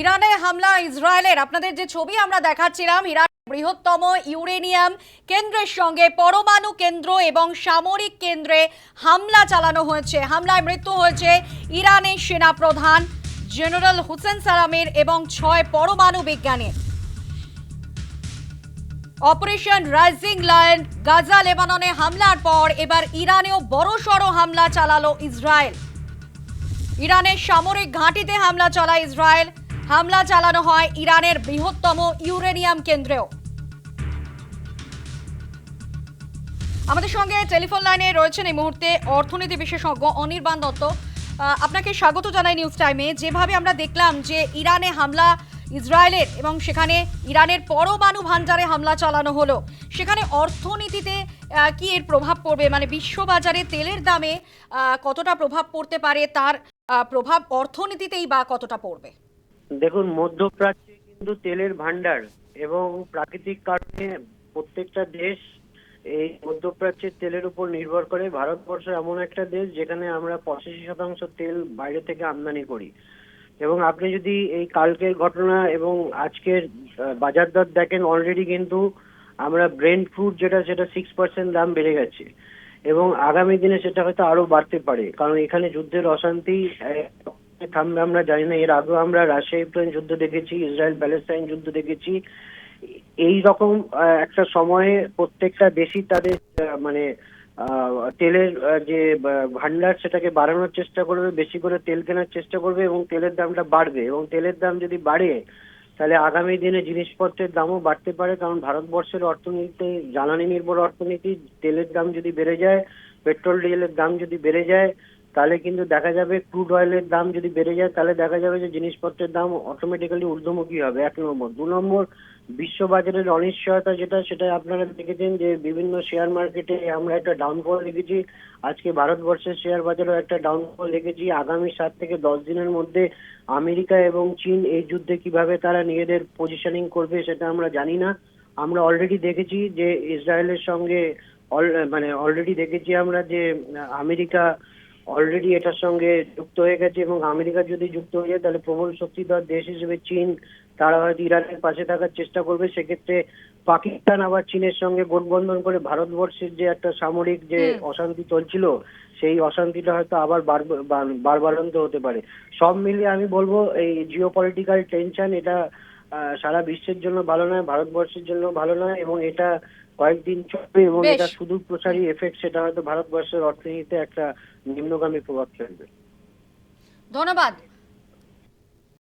ইরানে হামলা, ইসরায়েলের। আপনাদের যে ছবি আমরা দেখাচ্ছিলাম ইরান বৃহত্তম ইউরেনিয়াম কেন্দ্রের সঙ্গে পরমাণু কেন্দ্র এবং সামরিক কেন্দ্রে হামলা চালানো হয়েছে। হামলায় মৃত্যু হয়েছে ইরানের সেনাপ্রধান জেনারেল হুসেন সালামের এবং ছয় পরমাণু বিজ্ঞানীর। অপারেশন রাইজিং লায়ন গাজা, লেবাননে হামলার পর এবার ইরানেও বড়সড় হামলা চালালো ইসরায়েল। ইরানের সামরিক ঘাঁটিতে হামলা চালায় ইসরায়েল। হামলা চালানো হয় ইরানের বৃহত্তম ইউরেনিয়াম কেন্দ্রেও। আমাদের সঙ্গে টেলিফোন লাইনে রয়েছেন এই মুহূর্তে অর্থনীতি বিশেষজ্ঞ অনির্বাণ দত্ত। আপনাকে স্বাগত জানাই নিউজ টাইমে। যেভাবে আমরা দেখলাম যে ইরানে হামলা, ইসরায়েলের এবং সেখানে ইরানের পরমাণু ভান্ডারে হামলা চালানো হলো, সেখানে অর্থনীতিতে কি এর প্রভাব পড়বে? মানে বিশ্ববাজারে তেলের দামে কতটা প্রভাব পড়তে পারে? তার প্রভাব অর্থনীতিতেই বা কতটা পড়বে? দেখুন, মধ্যপ্রাচ্যে কিন্তু তেলের ভান্ডার এবং প্রাকৃতিক কারণে প্রত্যেকটা দেশ এই মধ্যপ্রাচ্যের তেলের উপর নির্ভর করে। ভারতবর্ষ এমন একটা দেশ যেখানে আমরা পঁচাশি শতাংশ তেল বাইরে থেকে আমদানি করি। এবং আপনি যদি এই কালকের ঘটনা এবং আজকের বাজার দর দেখেন অলরেডি কিন্তু আমরা ব্রেন ফ্রুট যেটা, সেটা সিক্স পার্সেন্ট দাম বেড়ে গেছে। এবং আগামী দিনে সেটা হয়তো আরও বাড়তে পারে। কারণ এখানে যুদ্ধের অশান্তি থামবে আমরা জানি না। এর আগেও আমরা রাশিয়া ইউক্রেন যুদ্ধ দেখেছি ইসরায়েল প্যালেস্টাইন যুদ্ধ দেখেছি। এই রকম একটা সময়ে প্রত্যেকটা দেশই তাদের মানে তেলের যে ভান্ডার সেটাকে বাড়ানোর চেষ্টা করবে, বেশি করে তেল কেনার চেষ্টা করবে এবং তেলের দামটা বাড়বে। এবং তেলের দাম যদি বাড়ে, তাহলে আগামী দিনে জিনিসপত্রের দামও বাড়তে পারে, কারণ ভারতবর্ষের অর্থনীতি জ্বালানি নির্ভর অর্থনীতি, তেলের দাম যদি বেড়ে যায়, পেট্রোল, ডিজেলের দাম যদি বেড়ে যায় তাহলে কিন্তু দেখা যাবে ক্রুড অয়েলের দাম যদি বেড়ে যায়, তাহলে দেখা যাবে যে জিনিসপত্রের দাম অটোমেটিক্যালি ঊর্ধ্বমুখী হবে। এক নম্বর। দু নম্বর, বিশ্ববাজারের অনিশ্চয়তা যেটা, সেটা আপনারা দেখেছেন যে বিভিন্ন শেয়ার মার্কেটে আমরা একটা ডাউনফল দেখেছি। আজকে ভারতবর্ষের শেয়ার বাজারেও একটা ডাউনফল দেখেছি। আগামী সাত থেকে দশ দিনের মধ্যে আমেরিকা এবং চীন এই যুদ্ধে কীভাবে তারা নিজেদের পজিশনিং করবে সেটা আমরা জানি না। আমরা অলরেডি দেখেছি যে ইসরায়েলের সঙ্গে মানে অলরেডি দেখেছি আমরা যে আমেরিকা অলরেডি এটার সঙ্গে যুক্ত হয়ে গেছে এবং আমেরিকা যদি যুক্ত হয়ে যায় তাহলে প্রবল শক্তিধর দেশ হিসেবে চীন তারা হয়তো ইরানের পাশে থাকার চেষ্টা করবে সেক্ষেত্রে পাকিস্তান আবার চীনের সঙ্গে গোটবন্ধন করে ভারতবর্ষের যে একটা সামরিক যে। অশান্তি চলছিল সেই অশান্তিটা হয়তো আবার বার- বার- বাড়বাড়ন্ত হতে পারে সব মিলিয়ে আমি বলব এই জিও পলিটিক্যাল টেনশন এটা সারা বিশ্বের জন্য ভালো নয় ভারতবর্ষের জন্য ভালো নয় এবং এটা কয়েকদিন চলবে এবং এটা সুদূর প্রসারী এফেক্ট সেটা হয়তো ভারতবর্ষের অর্থনীতিতে একটা নিম্নগামী প্রভাব ফেলবে। ধন্যবাদ।